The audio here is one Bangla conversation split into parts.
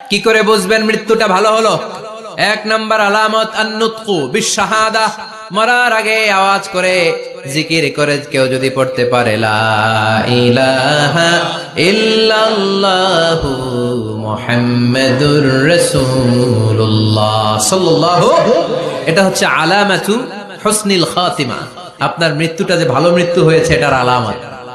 কি করে বুঝবেন মৃত্যুটা ভালো হলো? এক নাম্বার আলামত আন্নুতকু বিশাহাদা মরার আগে আওয়াজ করে জিকির করে কেউ যদি পড়তে পারে এটা হচ্ছে আলামাতু হুসনিল খাতিমা। আপনার মৃত্যুটা যে ভালো মৃত্যু হয়েছে, এটার আলামত।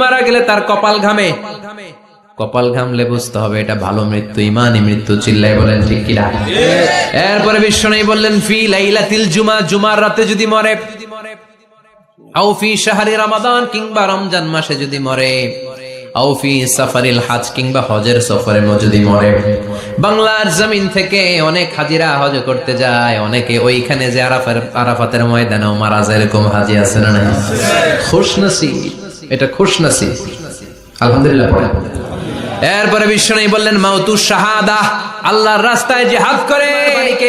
মারা গেলে তার কপাল ঘামে। কপাল ঘামলে বুঝতে হবে এটা ভালো মৃত্যু ইমানই মৃত্যু চিল্লাই বলেন ঠিক এরপরে বিশ্বনবী বললেন, ফি লাইলাতিল জুমা, জুমার রাতে যদি মরে, আও ফি শাহরি রমাদান কিংবা রমজান মাসে যদি মরে। আও ফি সাফারিল হাজ কিংবা হজের যদি মরে। বাংলার থেকে অনেক হাজিরা হজ করতে যায়, অনেকে ওইখানে যে আরাফাতের ময়দানেও মারা এরকম আছে না নাই? এটা পড়ে। এরপরে বিষ্ণু বললেন, মাউতু শাহাদা, আল্লাহর রাস্তায় জিহাদ করে।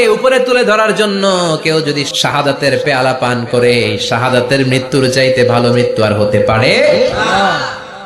উপরে তুলে ধরার জন্য কেউ যদি শাহাদাতের পেয়ালা পান করে, শাহাদাতের মৃত্যুর চাইতে ভালো মৃত্যু আর হতে পারে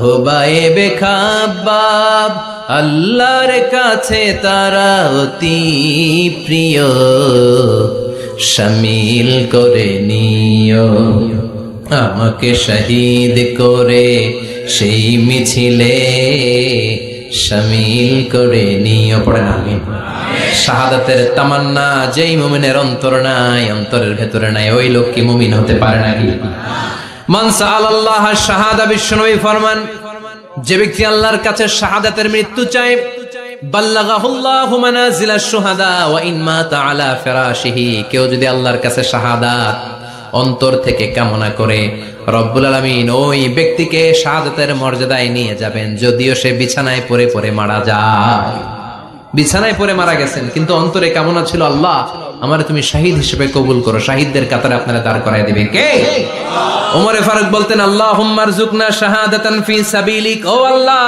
খোবায়ে বেখাবাব আল্লাহর কাছে তারা অতি প্রিয়। শামিল করে নিও, আমাকে শহীদ করে সেই মিছিলে। শামিল করে নিও পড়ে আমি শাহাদাতের তামান্না, যেই মুমিনের অন্তর নাই, অন্তরের ভেতরে নাই, ওই লোক কি মুমিন হতে পারে নাকি? যে ব্যক্তি আল্লাহর কাছে শাহাদাতের মৃত্যু চায় কেউ যদি আল্লাহর কাছে শাহাদাত অন্তর থেকে কামনা করে, রব্বুল আলামিন ওই ব্যক্তিকে শাহাদাতের মর্যাদায় নিয়ে যাবেন, যদিও সে বিছানায় পরে পরে মারা যায়। বিছানায় পরে মারা গেছেন, কিন্তু অন্তরে কামনা ছিল আল্লাহ। আমার তুমি শাহিদ হিসেবে কবুল করো। শাহিদদের কাতারে আপনারা দাঁড় করাই দিবে কে? ওমরে ফারুক বলতেন আল্লাহ হুম্মার জুকনা শাহাদাতান ফি সাবিলিক। ও আল্লাহ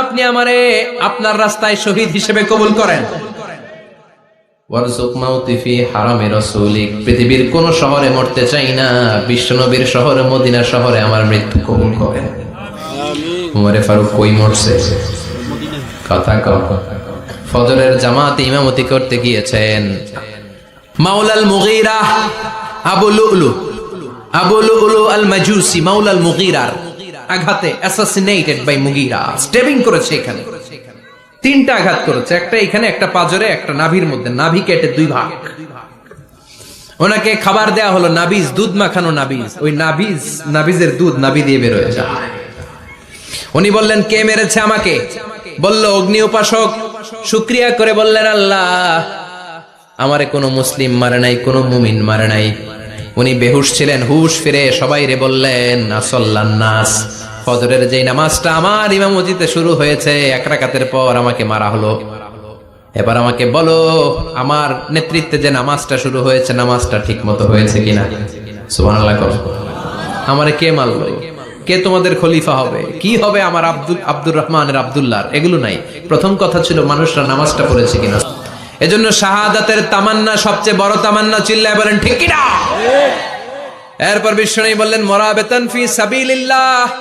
আপনি আমারে আপনার রাস্তায় শহীদ হিসেবে কবুল করেন। ওয়ারজুক মাউতি ফি হারামে রাসূলিক। পৃথিবীর কোন শহরে মরতে চাই না বিশ্বনবীর শহরে মদিনা শহরে আমার মৃত্যু কবুল করেন। ওমরে ফারুক কই মরছে? কথা কও। ফজরের জামাতে ইমামতি করতে গিয়েছেন। মাওলাল মুগীরা আবু লুলু আবু লুলু আল মাজুসি মাওলাল মুগীরার আঘাতে অ্যাসাসিনেটেড বাই মুগীরা। স্টেবিং করেছে এখানে। তিনটা আঘাত করেছে, একটা এখানে, একটা পাজরে, একটা নাভির মধ্যে। নাভি কেটে দুই ভাগ। ওনাকে খাবার দেয়া হলো নাবিজ, দুধ মাখানো নাবিজ। ওই নাবিজ, নাবিজের দুধ নাভি দিয়ে বেরোয় যায়। উনি বললেন, কে মেরেছে আমাকে? বলল, অগ্নি উপাসক। শুক্রিয়া করে বললেন, আল্লাহ, আমারে কোনো মুসলিম মারে নাই, কোনো মুমিন মারে নাই। উনি বেহুশ ছিলেন, হুশ ফিরে সবাই রে বললেন নাস, ফজরের যেই নামাজটা আমার ইমামতিতে শুরু হয়েছে, এক রাকাতের পর আমাকে মারা হলো। এবার আমাকে বলো, আমার নেতৃত্বে যে নামাজটা শুরু হয়েছে, নামাজটা ঠিক মতো হয়েছে কিনা? করো। আমারে কে মারলো? কে তোমাদের খলিফা হবে? কি হবে আমার আব্দুল, আব্দুর রহমানের আব্দুল্লাহ এগুলো নাই। প্রথম কথা ছিল মানুষরা নামাজটা পড়েছে কিনা। এজন্য শাহাদাতের তামান্না, সবচেয়ে বড় তামান্না চিল্লায় বলেন, ঠিক কিনা? এরপর বিষ্ণু বললেন মরা বেতন ফি সাবিলিল্লাহ।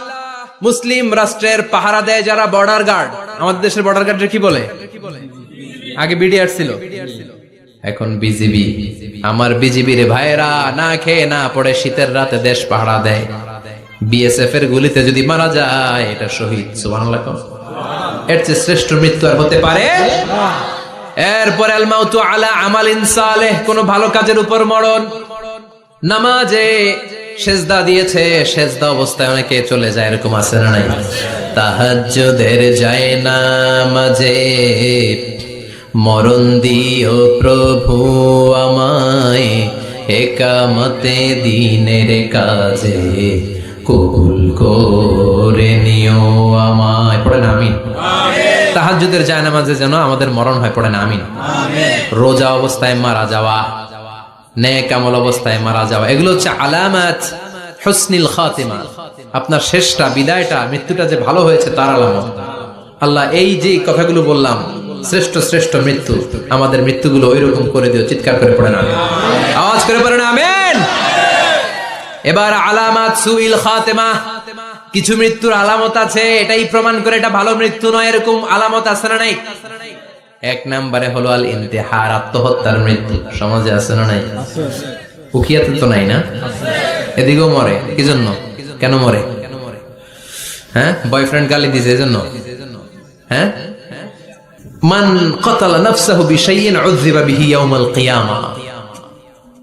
মুসলিম রাষ্ট্রের পাহারা দেয় যারা বর্ডার গার্ড। আমাদের দেশের বর্ডার গার্ডের কি বলে? আগে বিডিআর ছিল। এখন বিজিবি। আমার বিজিবি রে ভাইয়েরা না খেয়ে না পড়ে শীতের রাতে দেশ পাহারা দেয়। বিএসএফ এর গুলিতে যদি মারা যায়, এটা শহীদ কোন? এর চেয়ে শ্রেষ্ঠ মৃত্যু আর হতে পারে? এরপর আল মাউতু আলা আমালিন সালেহ, কোন ভালো কাজের উপর মরণ। নামাজে সেজদা দিয়েছে, সেজদা অবস্থায় অনেকে চলে যায়, এরকম আছে না নাই? তাহাজ্জুদের যায় না মাঝে মরণ দিও প্রভু আমায়, একামতে দিনের কাজে। কবুল করে নিও আমায়। পড়েন আমিন? তাহাজ্জুদের যায় নামাজে যেন আমাদের মরণ হয় পড়েন আমিন? রোজা অবস্থায় মারা যাওয়া আমল অবস্থায় মারা যাওয়া এগুলো হচ্ছে আলামাত হুসনিল খাতিমা। আপনার শেষটা বিদায়টা মৃত্যুটা যে ভালো হয়েছে তার আলামত। আল্লাহ এই যে কথাগুলো বললাম শ্রেষ্ঠ শ্রেষ্ঠ মৃত্যু আমাদের মৃত্যুগুলো ওইরকম করে দিও চিৎকার করে পড়েন আমিন। আওয়াজ করে পড়েন আমিন? এবার আলামাত সুইল খাতেমা। কিছু মৃত্যুর আলামত আছে, এটাই প্রমাণ করে এটা ভালো মৃত্যু নয়, এরকম আলামত আছে না নাই? এক নম্বরে হলো আল ইন্তেহার আত্মহত্যার মৃত্যু। সমাজে আছে না নাই? উকিয়াতে তো নাই না? এদিকেও মরে কি জন্য কেন মরে? হ্যাঁ বয়ফ্রেন্ড গালি দিছে, এজন্য? হ্যাঁ? মান কতালা নাফসাহু বিশাইইন উযযিবা বিহি ইয়াউমাল কিয়ামা।